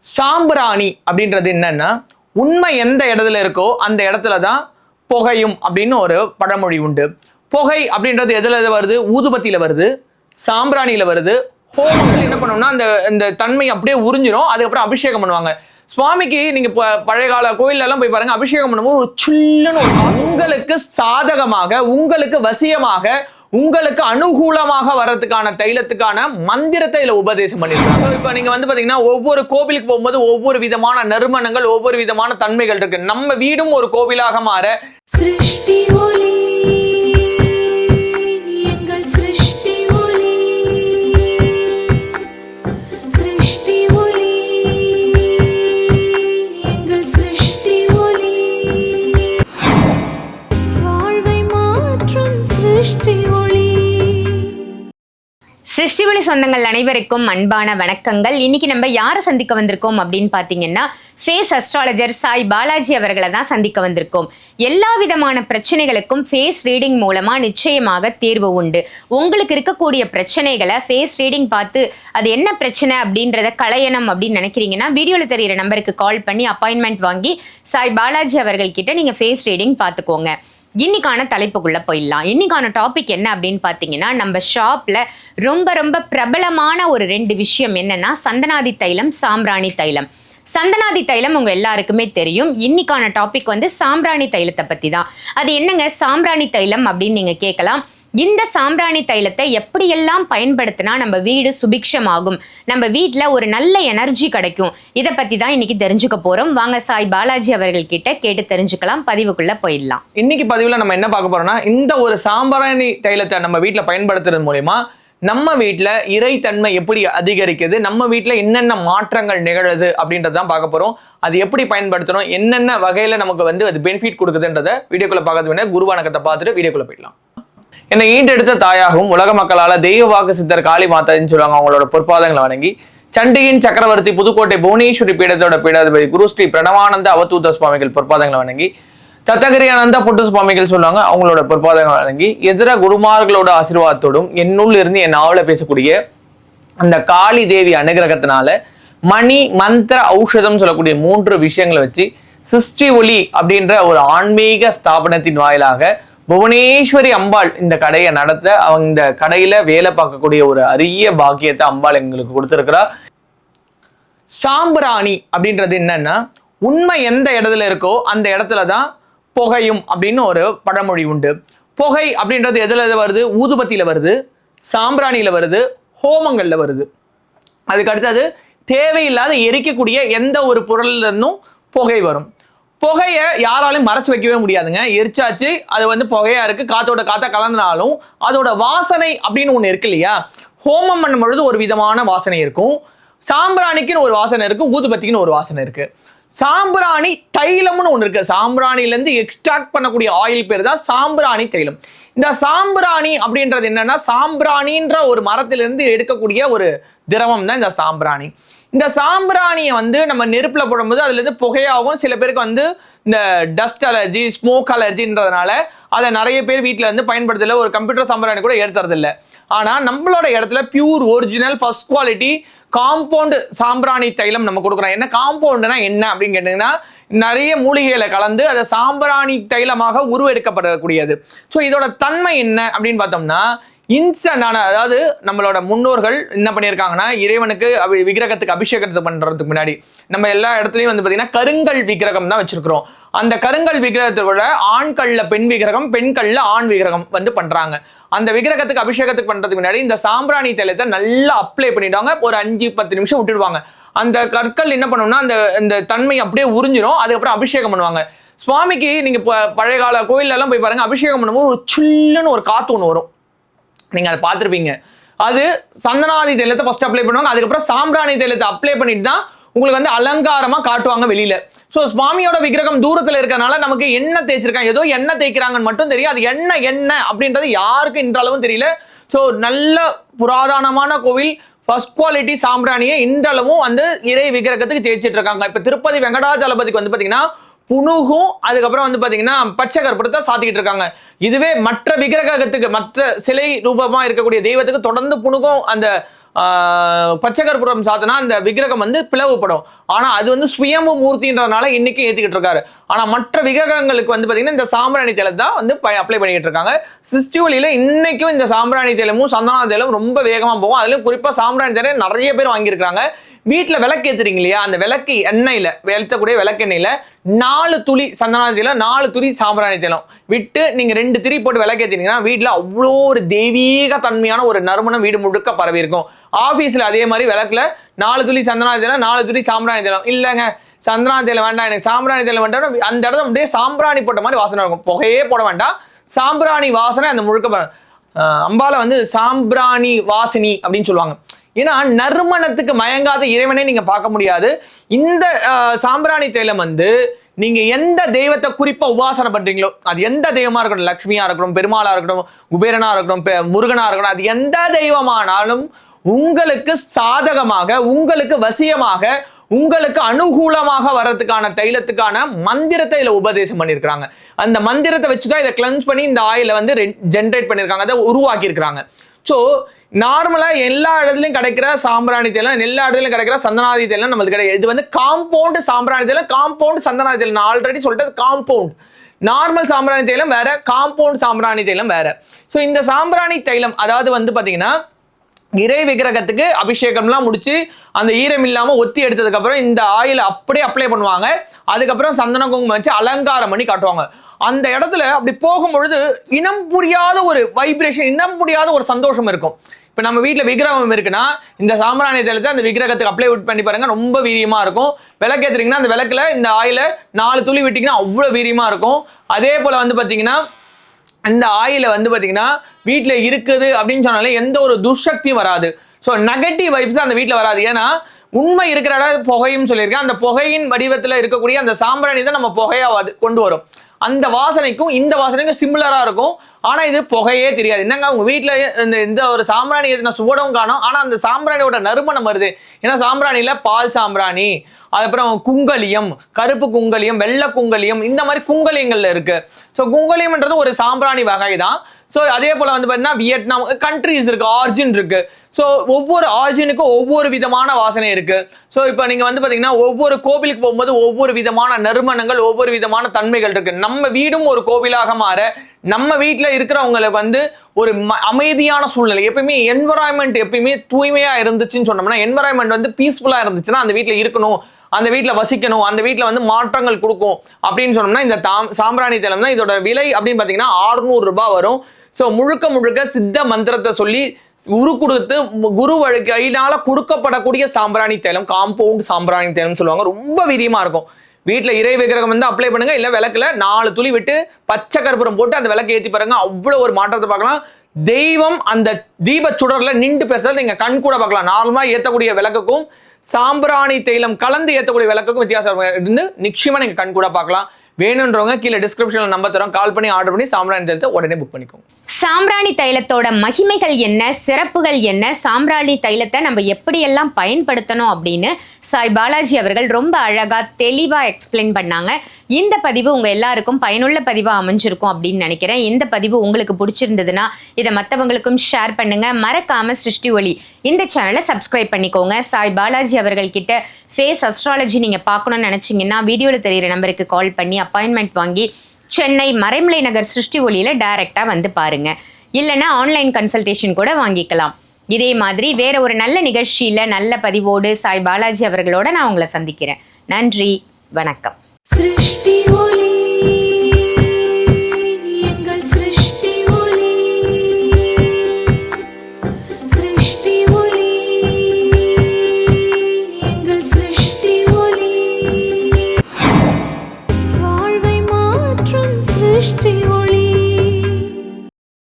சாம்பிராணி அப்படின்றது என்னன்னா உண்மை எந்த இடத்துல இருக்கோ அந்த இடத்துல தான் புகையும் அப்படின்னு ஒரு பழமொழி உண்டு. புகை அப்படின்றது எதுல வருது? ஊதுபத்தியில் வருது. சாம்பிராணியில் வருது. ஹோமத்தில் என்ன பண்ணோம்னா அந்த இந்த தன்மை அப்படியே உறிஞ்சிரும். அதுக்கப்புறம் அபிஷேகம் பண்ணுவாங்க. சுவாமிக்கு நீங்க ப- பழைய கால கோயிலெல்லாம் போய் பாருங்க அபிஷேகம் பண்ணும்போது ஒரு சில்லுன்னு ஒரு உங்களுக்கு சாதகமாக உங்களுக்கு வசியமாக உங்களுக்கு அனுகூலமாக வர்றதுக்கான தைலத்துக்கான மந்திரத்தை இதில் உபதேசம் பண்ணிருக்காங்க இப்போ நீங்கள் வந்து பார்த்தீங்கன்னா ஒவ்வொரு கோவிலுக்கு போகும்போது ஒவ்வொரு விதமான நறுமணங்கள் ஒவ்வொரு விதமான தன்மைகள் இருக்கு. நம்ம வீடும் ஒரு கோவிலாக மாற சிருஷ்டி ஒளி சிருஷ்டிவழி சொந்தங்கள் அனைவருக்கும் அன்பான வணக்கங்கள். இன்னைக்கு நம்ம யாரை சந்திக்க வந்திருக்கோம் அப்படின்னு பார்த்தீங்கன்னா ஃபேஸ் அஸ்ட்ராலஜர் சாய் பாலாஜி அவர்களை தான் சந்திக்க வந்திருக்கோம். எல்லா விதமான பிரச்சனைகளுக்கும் ஃபேஸ் ரீடிங் மூலமா நிச்சயமாக தீர்வு உண்டு. உங்களுக்கு இருக்கக்கூடிய பிரச்சனைகளை ஃபேஸ் ரீடிங் பார்த்து அது என்ன பிரச்சனை அப்படின்றத களையணும் அப்படின்னு நினைக்கிறீங்கன்னா வீடியோவில் தெரியிற நம்பருக்கு கால் பண்ணி அப்பாயின்மெண்ட் வாங்கி சாய் பாலாஜி அவர்கள் கிட்ட நீங்க ஃபேஸ் ரீடிங் பார்த்துக்கோங்க. இன்னைக்கான தலைப்புக்குள்ள போயிடலாம். இன்னைக்கான டாபிக் என்ன அப்படின்னு பார்த்தீங்கன்னா நம்ம ஷாப்ல ரொம்ப ரொம்ப பிரபலமான ஒரு ரெண்டு விஷயம் என்னன்னா சந்தனாதி தைலம் சாம்பிராணி தைலம். சந்தனாதி தைலம் உங்க எல்லாருக்குமே தெரியும். இன்னைக்கான டாபிக் வந்து சாம்பிராணி தைலத்தை பத்தி தான் அது என்னங்க சாம்பிராணி தைலம் அப்படின்னு நீங்க கேட்கலாம். இந்த சாம்பிராணி தைலத்தை எப்படியெல்லாம் பயன்படுத்தினா நம்ம வீடு சுபிக்ஷமாகும்? நம்ம வீட்டில் ஒரு நல்ல எனர்ஜி கிடைக்கும். இதை பற்றி தான் இன்னைக்கு தெரிஞ்சுக்க போகிறோம் வாங்க சாய் பாலாஜி அவர்கள் கிட்ட கேட்டு தெரிஞ்சுக்கலாம். பதிவுக்குள்ள போயிடலாம். இன்னைக்கு பதிவில் நம்ம என்ன பார்க்க போறோம்னா இந்த ஒரு சாம்பிராணி தைலத்தை நம்ம வீட்டில் பயன்படுத்துறது மூலயமா நம்ம வீட்டில் இறைத்தன்மை எப்படி அதிகரிக்குது நம்ம வீட்டில் என்னென்ன மாற்றங்கள் நிகழுது அப்படின்றது தான் பார்க்க போகிறோம் அது எப்படி பயன்படுத்தணும் என்னென்ன வகையில் நமக்கு வந்து அது பெனிஃபிட் கொடுக்குதுன்றத வீடியோக்குள்ள பார்க்கறது முன்னாடி குருவானகத்தை பார்த்துட்டு வீடியோக்குள்ள போயிடலாம். என்னை ஈண்டெடுத்த தாயாகவும் உலக மக்களால் தெய்வ வாக்கு சித்தர் காளி மாதான்னு சொல்லுவாங்க அவங்களோட பொற்பாதங்களை வணங்கி சண்டியின் சக்கரவர்த்தி புதுக்கோட்டை புவனேஸ்வரி பீடத்தோட பீடாதிபதி குரு ஸ்ரீ பிரணவானந்த அவதூத சுவாமிகள் பொற்பாதங்களை வணங்கி தத்தகிரி ஆனந்த புட்டு சுவாமிகள் சொல்லுவாங்க அவங்களோட பொற்பாதங்களை வணங்கி எதிர குருமார்களோட ஆசீர்வாதத்தோடும் என்னுள் இருந்து என் நாவல பேசக்கூடிய அந்த காளி தேவி அனுகிரகத்தினால மணி மந்திர ஔஷதம் சொல்லக்கூடிய மூன்று விஷயங்களை வச்சு சிருஷ்டி ஒளி அப்படின்ற ஒரு ஆன்மீக ஸ்தாபனத்தின் வாயிலாக புவனேஸ்வரி அம்பாள் இந்த கடையை நடத்த அவங்க இந்த கடையில வேலை பார்க்கக்கூடிய ஒரு அரிய பாக்கியத்தை அம்பாள் எங்களுக்கு கொடுத்திருக்கிறா. சாம்பிராணி அப்படின்றது என்னன்னா உண்மை எந்த இடத்துல இருக்கோ அந்த இடத்துல தான் புகையும் அப்படின்னு ஒரு பழமொழி உண்டு. புகை அப்படின்றது எதில் வருது? ஊதுபத்தியில் வருது சாம்பிராணியில் வருது ஹோமங்களில் வருது. அதுக்கு அடுத்தது தேவையில்லாத எரிக்கக்கூடிய எந்த ஒரு பொருள்லேருந்தும் புகை வரும். புகையை யாராலையும் மறைச்சு வைக்கவே முடியாதுங்க. எரிச்சாச்சு அது வந்து புகையா இருக்கு. காத்தோட காத்தா கலந்தனாலும் அதோட வாசனை அப்படின்னு ஒன்று இருக்கு இல்லையா? ஹோமம் பண்ணும் பொழுது ஒரு விதமான வாசனை இருக்கும். சாம்பிராணிக்குன்னு ஒரு வாசனை இருக்கு. ஊதுபத்திக்குன்னு ஒரு வாசனை இருக்கு. சாம்பிராணி தைலம்னு ஒன்று இருக்கு. சாம்பிராணிலேருந்து எக்ஸ்ட்ராக்ட் பண்ணக்கூடிய ஆயில் பேர் தான் சாம்பிராணி தைலம். இந்த சாம்பிராணி அப்படின்றது என்னன்னா சாம்பிராணின்ற ஒரு மரத்திலிருந்து எடுக்கக்கூடிய ஒரு திரவம் தான் இந்த சாம்பிராணி. இந்த சாம்பிராணியை வந்து நம்ம நெருப்பில் போடும்போது அதுலேருந்து புகையாகவும் சில பேருக்கு வந்து இந்த டஸ்ட் அலர்ஜி ஸ்மோக் அலர்ஜின்றதுனால அதை நிறைய பேர் வீட்டில் வந்து பயன்படுத்தல. ஒரு கம்ப்யூட்டர் சாம்பிராணி கூட ஏற்றுறதில்ல ஆனால் நம்மளோட இடத்துல pure original first quality compound சாம்பிராணி தைலம் நம்ம கொடுக்குறோம். என்ன காம்பவுண்டுனா என்ன அப்படின்னு கேட்டிங்கன்னா நிறைய மூலிகைகளை கலந்து அதை சாம்பிராணி தைலமாக உருவெடுக்கப்படக்கூடியது. ஸோ இதோட தன்மை என்ன அப்படின்னு பார்த்தோம்னா இன்ஸ்டன்டான அதாவது நம்மளோட முன்னோர்கள் என்ன பண்ணியிருக்காங்கன்னா இறைவனுக்கு அபி- விக்கிரகத்துக்கு அபிஷேகத்தை பண்ணுறதுக்கு முன்னாடி நம்ம எல்லா இடத்துலையும் வந்து பார்த்தீங்கன்னா கருங்கல் விக்கிரகம் தான் வச்சிருக்கிறோம். அந்த கருங்கல் விக்கிரகத்தோட ஆண்கல்ல பெண் விக்கிரகம் பெண்கல்ல ஆண் விக்கிரகம் வந்து பண்ணுறாங்க அந்த விக்கிரகத்துக்கு அபிஷேகத்துக்கு பண்ணுறதுக்கு முன்னாடி இந்த சாம்பிராணி தைலத்தை நல்லா அப்ளை பண்ணிடுவாங்க. ஒரு அஞ்சு பத்து நிமிஷம் விட்டுடுவாங்க. அந்த கற்கள் என்ன பண்ணும்னா அந்த இந்த தன்மை அப்படியே உறிஞ்சிரும். அதுக்கப்புறம் அபிஷேகம் பண்ணுவாங்க. சுவாமிக்கு நீங்கள் இப்போ பழைய கால கோயிலெல்லாம் போய் பாருங்கள் அபிஷேகம் பண்ணும்போது ஒரு சில்லுன்னு ஒரு காற்று ஒன்று வரும். நீங்கள் அதை பார்த்துருப்பீங்க. அது சந்தனாதி தைலத்தை ஃபர்ஸ்ட் அப்ளை பண்ணுவாங்க. அதுக்கப்புறம் சாம்பிராணி தைலத்தை அப்ளை பண்ணிட்டு தான் உங்களுக்கு வந்து அலங்காரமாக காட்டுவாங்க வெளியில். ஸோ சுவாமியோட விக்கிரகம் தூரத்தில் இருக்கறனால நமக்கு என்ன தேய்ச்சிருக்காங்க? ஏதோ என்ன தேய்க்கிறாங்கன்னு மட்டும் தெரியும் அது என்ன என்ன அப்படின்றது யாருக்கும் இன்றளவும் தெரியல. ஸோ நல்ல புராதனமான கோவில் ஃபர்ஸ்ட் குவாலிட்டி சாம்பிராணியை இன்றளவும் வந்து இறை விக்கிரகத்துக்கு தேய்ச்சிட்டு இருக்காங்க. இப்போ திருப்பதி வெங்கடாஜலபதிக்கு வந்து பார்த்தீங்கன்னா புணுகும் அதுக்கப்புறம் வந்து பார்த்தீங்கன்னா பச்சை கற்பூரத்தை சாத்திக்கிட்டு இருக்காங்க. இதுவே மற்ற விக்கிரகத்துக்கு மற்ற சிலை ரூபமாக இருக்கக்கூடிய தெய்வத்துக்கு தொடர்ந்து புணுகும் அந்த பச்சை கற்பூரம் சாத்தினா அந்த விக்கிரகம் வந்து பிளவுபடும். ஆனால் அது வந்து சுயம்பு மூர்த்தின்றதுனால இன்னைக்கு ஏற்றிக்கிட்டு இருக்காரு. ஆனால் மற்ற விக்கிரகங்களுக்கு வந்து பார்த்தீங்கன்னா இந்த சாம்பிராணி தைலம் தான் வந்து அப்ளை பண்ணிக்கிட்டு இருக்காங்க. சிஸ்டி இன்றைக்கும் இன்னைக்கும் இந்த சாம்பிராணி தைலமும் சந்தனா தேலமும் ரொம்ப வேகமாக போகும். அதுலேயும் குறிப்பாக சாம்பிராணி தைலம் நிறைய பேர் வாங்கியிருக்காங்க வீட்டில் விளக்கு ஏற்றுறீங்க இல்லையா அந்த விளக்கு எண்ணெயில் வெளுத்தக்கூடிய விளக்கெண்ணெயில நாலு துளி சந்தனா தைலம் நாலு துளி சாம்பிராணி தைலம். விட்டு நீங்கள் ரெண்டு திரி போட்டு விளக்கு வீட்டில் அவ்வளோ ஒரு தெய்வீக தன்மையான ஒரு நறுமணம் வீடு முழுக்க பரவி இருக்கும். ஆஃபீஸில் அதே மாதிரி விளக்கில் நாலு துளி சந்தனா தைலம் நாலு துளி சாம்பிராணி தைலம். இல்லைங்க சந்தனா தைலம் வேண்டாம் எனக்கு சாம்பிராணி தைலம் வேண்டாம் அந்த இடத்துல அப்படியே சாம்பிராணி போட்ட மாதிரி வாசனை இருக்கும். புகையே போட வேண்டாம். சாம்பிராணி வாசனை அந்த முழுக்க அம்பால வந்து சாம்பிராணி வாசினி அப்படின்னு சொல்லுவாங்க. ஏன்னா நறுமணத்துக்கு மயங்காத இறைவனை நீங்க பார்க்க முடியாது. இந்த சாம்பிராணி தைலம் வந்து நீங்க எந்த தெய்வத்தை குறிப்பா உபாசனை பண்றீங்களோ அது எந்த தெய்வமா இருக்கட்டும் லக்ஷ்மியா இருக்கட்டும் பெருமாளா இருக்கட்டும் குபேரனா இருக்கட்டும் பெ- முருகனா இருக்கட்டும் அது எந்த தெய்வமானாலும் உங்களுக்கு சாதகமாக உங்களுக்கு வசியமாக உங்களுக்கு அனுகூலமாக வர்றதுக்கான தைலத்துக்கான மந்திரத்தை இதில் உபதேசம் பண்ணியிருக்கிறாங்க. அந்த மந்திரத்தை வச்சு தான் இதை கிளென்ஸ் பண்ணி இந்த ஆயிலை வந்து ஜென்ரேட் பண்ணியிருக்காங்க. அதை உருவாக்கியிருக்கிறாங்க. ஸோ நார்மலாக எல்லா இடத்துலையும் கிடைக்கிற சாம்பிராணி தைலம் எல்லா இடத்துலையும் கிடைக்கிற சந்தனாதி தைலம் நம்மளுக்கு கிடையாது. இது வந்து காம்பவுண்டு சாம்பிராணி தைலம் காம்பவுண்ட் சந்தனாதி தைலம். நான் ஆல்ரெடி சொல்லிட்டது காம்பவுண்ட் நார்மல் சாம்பிராணி தைலம் வேற காம்பவுண்ட் சாம்பிராணி தைலம் வேற. ஸோ இந்த சாம்பிராணி தைலம் அதாவது வந்து பார்த்தீங்கன்னா இறை விக்கிரகத்துக்கு அபிஷேகம்லாம் முடிச்சு அந்த ஈரம் இல்லாமல் ஒத்தி எடுத்ததுக்கு அப்புறம் இந்த ஆயில் அப்படியே அப்ளை பண்ணுவாங்க. அதுக்கப்புறம் சந்தன குங்குமம் வச்சு அலங்காரம் பண்ணி காட்டுவாங்க. அந்த இடத்துல அப்படி போகும்பொழுது இனம் புரியாத ஒரு வைப்ரேஷன் இனம் புரியாத ஒரு சந்தோஷம் இருக்கும். இப்போ நம்ம வீட்டில் விக்கிரகம் இருக்குன்னா இந்த சாம்பிராணி தைலத்தை அந்த விக்கிரகத்துக்கு அப்ளை பண்ணி பாருங்க ரொம்ப வீரியமாக இருக்கும். விளக்கேற்றுறீங்கன்னா அந்த விளக்குல இந்த ஆயில நாலு துளி விட்டிங்கன்னா அவ்வளோ வீரியமாக இருக்கும். அதே போல் வந்து பார்த்தீங்கன்னா அந்த ஆயில வந்து பாத்தீங்கன்னா வீட்டில் இருக்குது அப்படின்னு சொன்னாலே எந்த ஒரு துர்சக்தியும் வராது. ஸோ நெகட்டிவ் வைப்ஸ் அந்த வீட்டில் வராது. ஏன்னா உண்மை இருக்கிற இடம் புகையும் சொல்லியிருக்கேன். அந்த புகையின் வடிவத்தில் இருக்கக்கூடிய அந்த சாம்பிராணி தான் நம்ம புகையா கொண்டு வரும். அந்த வாசனைக்கும் இந்த வாசனைக்கும் சிமிலரா இருக்கும். ஆனா இது புகையே தெரியாது. என்னங்க உங்க வீட்ல இந்த இந்த ஒரு சாம்பிராணி எதுனா சுவடவும் காணும். ஆனா அந்த சாம்பிராணியோட நறுமணம் வருது. ஏன்னா சாம்பிராணியில பால் சாம்பிராணி அதுக்கப்புறம் குங்கலியம் கருப்பு குங்கலியம் வெள்ளை குங்கலியம் இந்த மாதிரி குங்கலியங்கள்ல இருக்கு. ஸோ குங்கலியம்ன்றது ஒரு சாம்பிராணி வகை தான் ஸோ அதே போல் வந்து பார்த்தீங்கன்னா வியட்நாம் கண்ட்ரிஸ் இருக்கு ஆர்ஜின் இருக்கு. ஸோ ஒவ்வொரு ஆர்ஜினுக்கும் ஒவ்வொரு விதமான வாசனை இருக்கு. ஸோ இப்போ நீங்கள் வந்து பார்த்தீங்கன்னா ஒவ்வொரு கோவிலுக்கு போகும்போது ஒவ்வொரு விதமான நறுமணங்கள் ஒவ்வொரு விதமான தன்மைகள் இருக்கு. நம்ம வீடும் ஒரு கோவிலாக மாற நம்ம வீட்டில் இருக்கிறவங்களுக்கு வந்து ஒரு ம- அமைதியான சூழ்நிலை. எப்பயுமே என்வரான்மெண்ட் எப்பயுமே தூய்மையாக இருந்துச்சுன்னு சொன்னோம்னா என்வரான்மெண்ட் வந்து பீஸ்ஃபுல்லாக இருந்துச்சுன்னா அந்த வீட்டில் இருக்கணும். அந்த வீட்டில் வசிக்கணும் அந்த வீட்டில் வந்து மாற்றங்கள் கொடுக்கும் அப்படின்னு சொன்னோம்னா இந்த தாம் சாம்பிராணி தைலம் தான் இதோட விலை அப்படின்னு பார்த்தீங்கன்னா 600 ரூபாய் வரும். ஸோ முழுக்க முழுக்க சித்த மந்திரத்தை சொல்லி உரு கொடுத்து குரு வழிகையினால கொடுக்கப்படக்கூடிய சாம்பிராணி தைலம் காம்பவுண்ட் சாம்பிராணி தைலம் சொல்லுவாங்க. ரொம்ப வீரியமா இருக்கும். வீட்டில் இறை விக்கிரகம் வந்து அப்ளை பண்ணுங்க இல்லை விளக்குல நாலு துளி விட்டு பச்சை கற்பூரம் போட்டு அந்த விளக்கு ஏற்றி பாருங்க. அவ்வளோ ஒரு மாற்றத்தை பார்க்கலாம். தெய்வம் அந்த தீப சுடர்ல நின்று பேசுறது நீங்க கண் கூட பார்க்கலாம். நார்மலா ஏத்தக்கூடிய விளக்குக்கும் சாம்பிராணி தைலம் கலந்து ஏத்தக்கூடிய விளக்குக்கும் வித்தியாசம் இருந்து நிச்சயமா நீங்க கண் கூட பார்க்கலாம். வேணுன்றவங்க கீழே டிஸ்கிரிப்ஷன்ல நம்ப தரோம் கால் பண்ணி ஆர்டர் பண்ணி சாம்பிராணி தைலத்தை உடனே புக் பண்ணிக்கோங்க. சாம்பிராணி தைலத்தோட மகிமைகள் என்ன சிறப்புகள் என்ன சாம்பிராணி தைலத்தை நம்ம எப்படியெல்லாம் பயன்படுத்தணும் அப்படின்னு சாய் பாலாஜி அவர்கள் ரொம்ப அழகாக தெளிவாக எக்ஸ்பிளைன் பண்ணாங்க. இந்த பதிவு உங்கள் எல்லாருக்கும் பயனுள்ள பதிவாக அமைஞ்சிருக்கும் அப்படின்னு நினைக்கிறேன். இந்த பதிவு உங்களுக்கு பிடிச்சிருந்ததுன்னா இதை மற்றவங்களுக்கும் ஷேர் பண்ணுங்கள் மறக்காம சிருஷ்டி ஒளி இந்த சேனலை சப்ஸ்கிரைப் பண்ணிக்கோங்க. சாய் பாலாஜி அவர்கள்கிட்ட ஃபேஸ் அஸ்ட்ராலஜி நீங்கள் பார்க்கணும்னு நினச்சிங்கன்னா வீடியோவில் தெரியிற நம்பருக்கு கால் பண்ணி அப்பாயின்மெண்ட் வாங்கி சென்னை மறைமலை நகர் சிருஷ்டி ஒளியில் டைரெக்டாக வந்து பாருங்கள் இல்லைன்னா ஆன்லைன் கன்சல்டேஷன் கூட வாங்கிக்கலாம். இதே மாதிரி வேற ஒரு நல்ல நிகழ்ச்சியில் நல்ல பதிவோடு சாய் பாலாஜி அவர்களோட நான் உங்களை சந்திக்கிறேன். நன்றி வணக்கம். சிருஷ்டி ஒலி